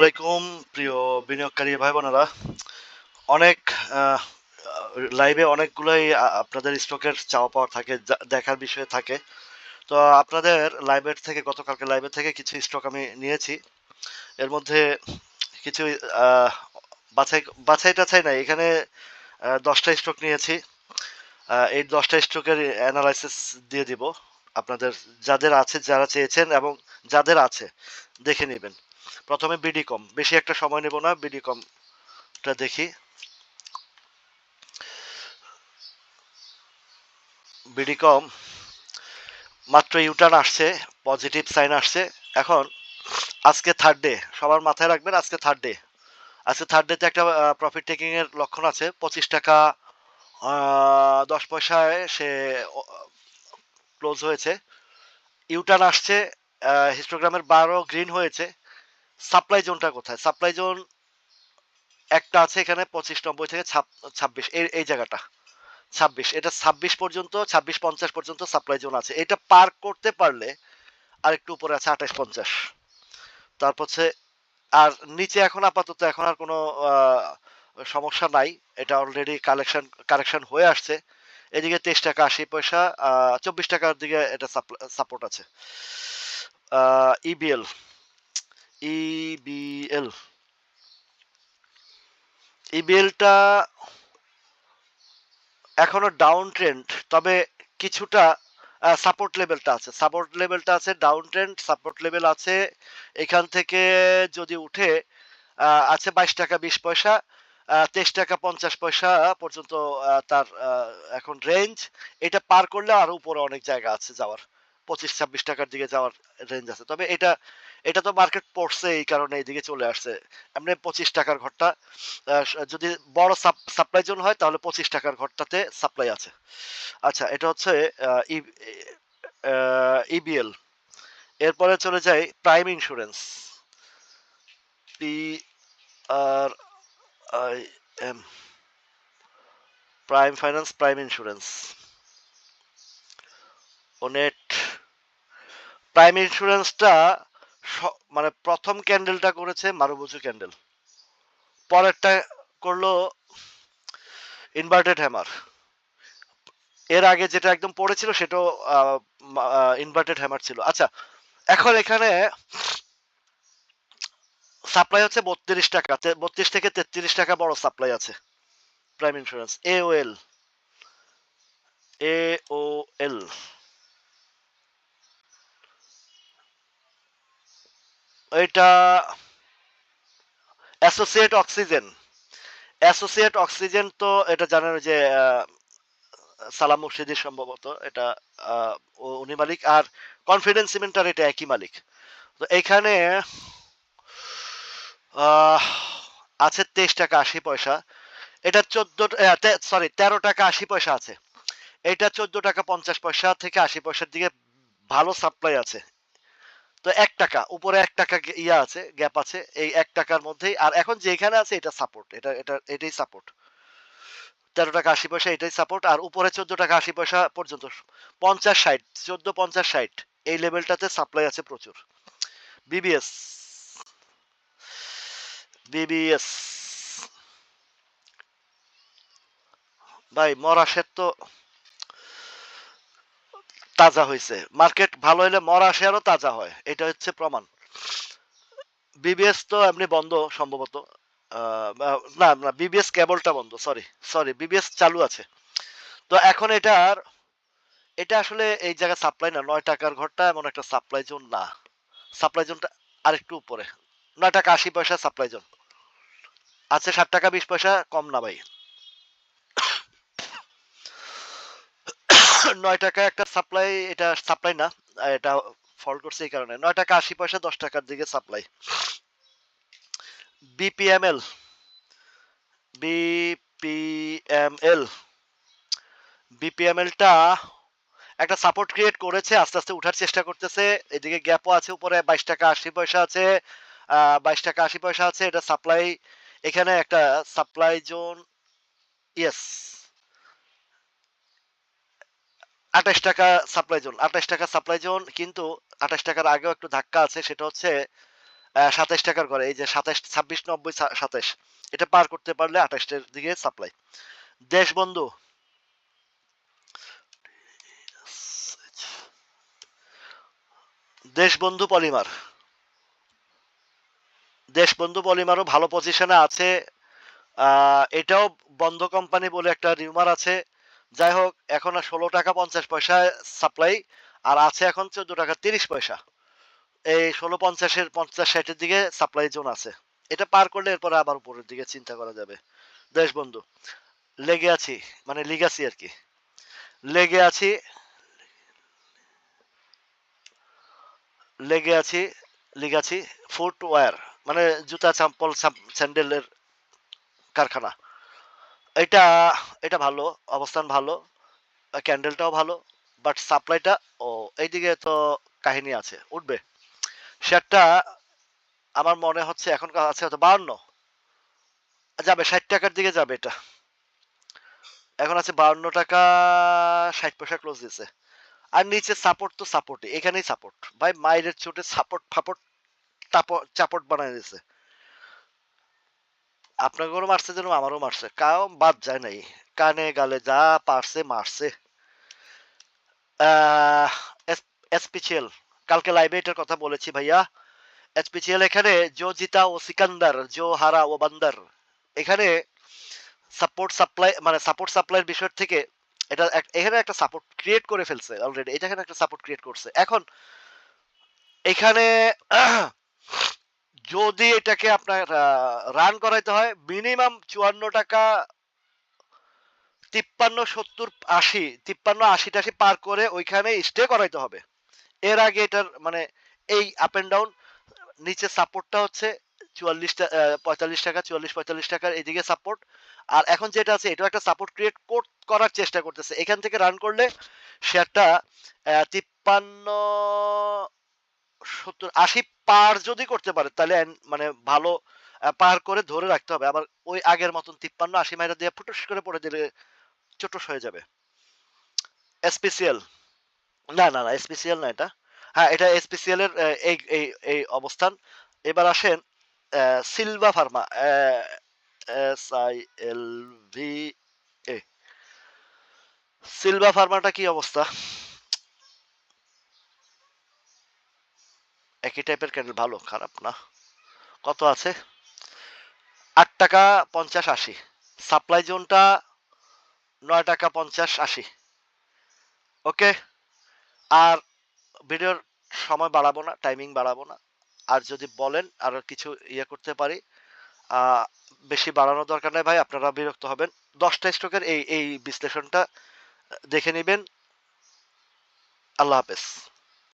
আসসালামাইকুম প্রিয় বিনিয়োগকারী ভাই বোনেরা অনেক লাইভে অনেকগুলোই আপনাদের স্টকের চাওয়া পাওয়া থাকে দেখার বিষয়ে থাকে। তো আপনাদের লাইভের থেকে, গতকালকে লাইভের থেকে কিছু স্টক আমি নিয়েছি। এর মধ্যে কিছু বাছাই বাছাই টাছাই নাই। এখানে দশটা স্টক নিয়েছি। এই দশটা স্টকের অ্যানালাইসিস দিয়ে দিব। আপনাদের, যাদের আছে, যারা চেয়েছেন এবং যাদের আছে, দেখে নেবেন। প্রথমে বিডি কম। বেশি একটা সময় নেব না বিডি কমটা দেখি। বিডি কম, মাত্র ইউটার্ন আসছে পজিটিভ সাইন আসছে। এখন, আজকে থার্ড ডে সবার মাথায় রাখবেন আজকে থার্ড ডে আজকে থার্ড ডেতে একটা প্রফিট টেকিং এর লক্ষণ আছে। পঁচিশ টাকা দশ পয়সায় সে ক্লোজ হয়েছে। ইউটার্ন আসছে হিস্টোগ্রামের বারো গ্রিন হয়েছে। সাপ্লাই জোনটা কোথায়? সাপ্লাই জোন একটা আছে এখানে পঁচিশ নব্বই থেকে ছাব্বিশ, এই এই জায়গাটা। ছাব্বিশ, এটা ছাব্বিশ পর্যন্ত, ছাব্বিশ পঞ্চাশ পর্যন্ত সাপ্লাই জোন আছে। এটা পার করতে পারলে আর একটু উপরে আছে আঠাশ পঞ্চাশ। তারপর হচ্ছে, আর নিচে এখন আপাতত এখন আর কোনো সমস্যা নাই। এটা অলরেডি কালেকশন কারেকশন হয়ে আসছে। এদিকে তেইশ টাকা আশি পয়সা চব্বিশ টাকার দিকে এটা সাপোর্ট আছে। ইবিএল ইবিএল ইবিএলটা এখনও ডাউন ট্রেন্ড তবে কিছুটা সাপোর্ট লেভেলটা আছে। সাপোর্ট লেভেলটা আছে ডাউন ট্রেন্ড সাপোর্ট লেভেল আছে। এখান থেকে যদি উঠে আছে বাইশ টাকা বিশ পয়সা তেইশ টাকা পঞ্চাশ পয়সা পর্যন্ত তার এখন রেঞ্জ এটা পার করলে আরও উপরে অনেক জায়গা আছে যাওয়ার। পঁচিশ, ছাব্বিশ টাকার দিকে যাওয়ার রেঞ্জ আছে। তবে এটা এটা তো মার্কেট পড়ছে এই কারণে এইদিকে চলে আসছে। এমনি পঁচিশ টাকার ঘরটা যদি বড় সাপ্লাই জোন হয়, তাহলে পঁচিশ টাকার ঘরটাতে সাপ্লাই আছে। আচ্ছা এটা হচ্ছে ইবিএল এরপরে চলে যাই prime insurance P R I M prime finance prime insurance ওনেট prime ইন্স্যুরেন্সটা মানে প্রথম ক্যান্ডেলটা করেছে মারুবুজু ক্যান্ডেল। পরেরটা করল ইনভার্টেড হ্যামার। এর আগে যেটা একদম পড়েছিল সেটাও ইনভার্টেড হ্যামার ছিল। আচ্ছা এখন এখানে সাপ্লাই হচ্ছে বত্রিশ টাকা বত্রিশ থেকে তেত্রিশ টাকা বড় সাপ্লাই আছে প্রাইম ইন্স্যুরেন্স, এ ও এল। এ ও এল। এটা অ্যাসোসিয়েট অক্সিজেন অ্যাসোসিয়েট অক্সিজেন তো এটা জানেন যে সালাম মুর্শিদি সম্ভবত এটা উনি মালিক আর কনফিডেন্স সিমেন্টার এটা একই মালিক। তো এখানে আছে তেইশ টাকা আশি পয়সা। এটা চোদ্দ সরি তেরো টাকা আশি পয়সা আছে। এটা চোদ্দ টাকা পঞ্চাশ পয়সা থেকে আশি পয়সার দিকে ভালো সাপ্লাই আছে। তো এক টাকা, উপরে এক টাকা ইয়া আছে, গ্যাপ আছে, এই এক টাকার মধ্যেই, আর এখন যেখানে আছে এটা সাপোর্ট এটা এটা, এটাই সাপোর্ট তেরো টাকা আশি পয়সা, এটাই সাপোর্ট আর উপরে চোদ্দ টাকা আশি পয়সা পর্যন্ত, পঞ্চাশ ষাট, চোদ্দ, পঞ্চাশ ষাট, এই লেভেলটাতে সাপ্লাই আছে প্রচুর। বিবিএস বিবিএস ভাই মরাশের তো তাজা হয়েছে। মার্কেট ভালো হলে মরা শেয়ারও তাজা হয়। এটা হচ্ছে প্রমাণ। বিবিএস তো এমনি বন্ধ সম্ভবত। না না বিবিএস কেবলটা বন্ধ সরি সরি বিবিএস চালু আছে। তো এখন এটার এটা আসলে এই জায়গায় সাপ্লাই না, নয় টাকার ঘরটা এমন একটা সাপ্লাই জোন না। সাপ্লাই জোনটা আরেকটু উপরে। নয় টাকা আশি পয়সা সাপ্লাই জোন আছে ষাট টাকা, বিশ পয়সা কম না ভাই। নয় টাকা একটা সাপ্লাই এটা সাপ্লাই না, এটা ফল করছে এই কারণে। নয় টাকা আশি পয়সা, দশ টাকার দিকে সাপ্লাই বিপিএমএল বিপিএমএল বিপিএমএলটা একটা সাপোর্ট ক্রিয়েট করেছে, আস্তে আস্তে উঠার চেষ্টা করতেছে। এদিকে গ্যাপও আছে উপরে, বাইশ টাকা আশি পয়সা আছে। বাইশ টাকা আশি পয়সা আছে, এটা সাপ্লাই এখানে একটা সাপ্লাই জোন ইয়েস আঠাশ টাকা সাপ্লাই জোন আঠাশ টাকা সাপ্লাই জোন কিন্তু আঠাশ টাকার আগেও একটু ধাক্কা আছে, সেটা হচ্ছে সাতাইশ টাকার ঘরে। এই যে সাতাইশ ছাব্বিশ, নব্বই সাতাইশ এটা পার করতে পারলে আঠাশটার দিকে সাপ্লাই দেশবন্ধু দেশবন্ধু পলিমার। দেশবন্ধু পলিমারও ভালো পজিশনে আছে। এটাও বন্ধ কোম্পানি বলে একটা রিউমার আছে। যাই হোক, এখন আর ষোলো টাকা পঞ্চাশ পয়সায় সাপ্লাই আর আছে এখন চোদ্দ টাকা তিরিশ পয়সা। এই ষোলো পঞ্চাশের পঞ্চাশ ষাটের দিকে সাপ্লাই জোন আছে। এটা পার করলে এরপরে আবার উপরের দিকে চিন্তা করা যাবে। দেশবন্ধু লেগে আছি মানে লিগাছি আর কি। লেগে আছি লেগে আছি লিগাছি ফুটওয়্যার মানে জুতা, চাম্পল, স্যান্ডেলের কারখানা। এটা এটা ভালো, অবস্থান ভালো ক্যান্ডেলটাও ভালো বাট সাপ্লাইটা ও, এইদিকে তো কাহিনী আছে, উঠবে। শেয়ারটা আমার মনে হচ্ছে এখন আছে হয়তো বাউন্ন যাবে, ষাট টাকার দিকে যাবে এটা। এখন আছে বাউন্ন টাকা, ষাট পয়সা ক্লোজ দিয়েছে। আর নিচে সাপোর্ট তো সাপোর্টই এখানেই সাপোর্ট ভাই, মাইরের চোটে সাপোর্ট ফাপোর্ট চাপট বানাই দিয়েছে। আপনাকেও মারছে, যেন আমারও মারছে। কাও বাদ যায় নাই। কানে গালে যা পারছে, মারছে। এসপিচিএল। কালকে লাইভে এটার কথা বলেছি ভাইয়া। এসপিচিএল এখানে জো জিতা ও সিকান্দার জো হারা ও বান্দার। এখানে সাপোর্ট সাপ্লাই মানে সাপোর্ট সাপ্লাইয়ের বিষয় থেকে এটা এখানে একটা সাপোর্ট ক্রিয়েট করে ফেলছে অলরেডি এটা এখানে একটা সাপোর্ট ক্রিয়েট করছে। এখন এখানে যদি এটাকে আপনার রান করাইতে হয় মিনিমাম চুয়ান্ন টাকা তিপ্পান্ন সত্তর আশি, তিপ্পান্ন আশি টাশি পার করে ওইখানে স্টে করাইতে হবে। এর আগে এটার মানে এই আপ এন্ড ডাউন নিচে সাপোর্টটা হচ্ছে চুয়াল্লিশ পঁয়তাল্লিশ টাকা, চুয়াল্লিশ পঁয়তাল্লিশ টাকার এদিকে সাপোর্ট আর এখন যেটা আছে, এটাও একটা সাপোর্ট ক্রিয়েট করার চেষ্টা করতেছে। এখান থেকে রান করলে শেয়ারটা তিপ্পান্ন সত্তর, আশি পার যদি করতে পারে, তাহলে মানে ভালো পার করে ধরে রাখতে হবে। আবার ওই আগের মতন তিপ্পান্ন, আশি মাইরা দিয়ে ফুটুস করে পড়ে দিলে চটস হয়ে যাবে। এসপিসিএল না না না এসপিসিএল না এটা। হ্যাঁ এটা এসপিসিএল এর এই এই এই অবস্থান। এবার আসেন Silva pharma S I L V A Silva ফার্মাটা কি অবস্থা? একই টাইপের ক্যান্ডেল ভালো, খারাপ না। কত আছে? আট টাকা পঞ্চাশ আশি। সাপ্লাই জোনটা নয় টাকা পঞ্চাশ আশি। ওকে? আর ভিডিওর সময় বাড়াবো না টাইমিং বাড়াবো না। আর যদি বলেন আর কিছু ইয়ে করতে পারি বেশি বাড়ানোর দরকার নেই ভাই, আপনারা বিরক্ত হবেন। দশটা স্টকের এই এই বিশ্লেষণটা দেখে নেবেন। আল্লাহ হাফেজ।